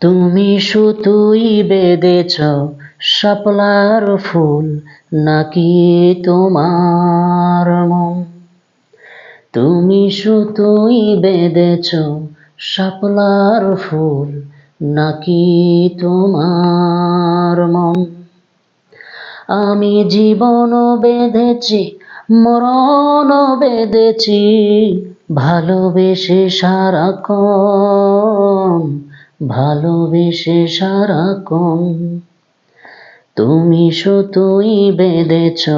তুমি সুতুই বেঁধেছ শাপলার ফুল, নাকি তোমার মন? তুমি সুতুই বেঁধেছ শাপলার ফুল, নাকি তোমার মন? আমি জীবন বেঁধেছি মরণ বেঁধেছি ভালোবেসে সারা সারাক্ষণ, ভালোবেসে সারাক্ষণ। তুমি সুতুই বেঁধেছ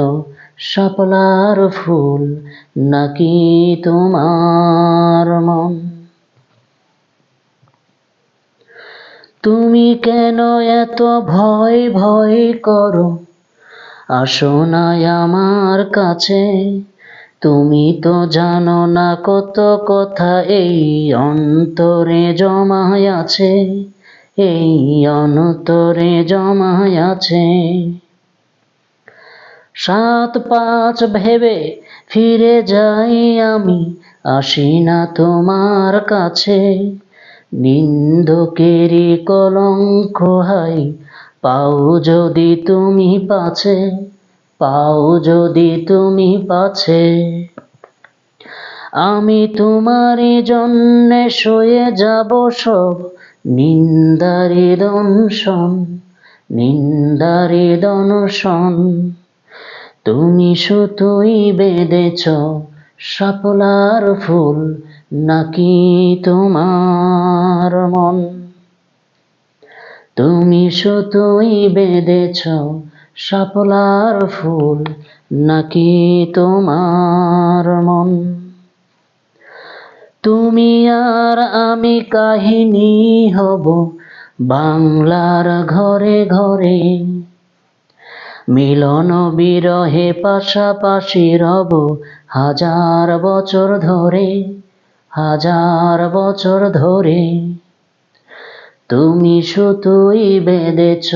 শাপলার ফুল, নাকি তোমার মন? তুমি কেন এত ভয় ভয় করো? আসো না আমার কাছে। তুমি তো জানো না কত কথা এই অন্তরে জমায় আছে, এই অন্তরে জমায় আছে। সাত পাঁচ ভেবে ফিরে যাই আমি, আসি না তোমার কাছে। নিন্দকেরই কলঙ্ক হাই, পাও যদি তুমি পাছে। পাও যদি তুমি পাছে। আমি তোমারই জন্যে শুয়ে যাব সব। নিন্দারি দংশন, নিন্দারি দনশন তুমি সুতুই বেঁধেছ শাপলার ফুল, নাকি তোমার মন? তুমি সুতুই বেঁধেছ শাপলার ফুল নাকি তোমার মন? তুমি আর আমি কাহিনী হব বাংলার ঘরে ঘরে। মিলন বিরহে পাশাপাশি রব হাজার বছর ধরে, হাজার বছর ধরে। তুমি সুতুই বেঁধেছ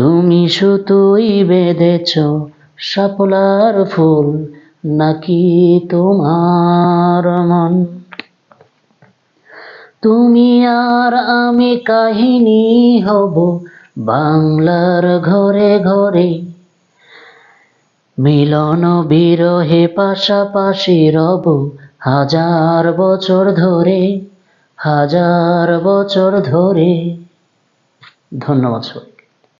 তুমি সুতুই বেঁধেছ শাপলার ফুল নাকি তোমার মন? তুমি আর আমি কাহিনী হব বাংলার ঘরে ঘরে। মিলন বিরহে পাশাপাশি রব হাজার বছর ধরে, হাজার বছর ধরে। ধন্যবাদ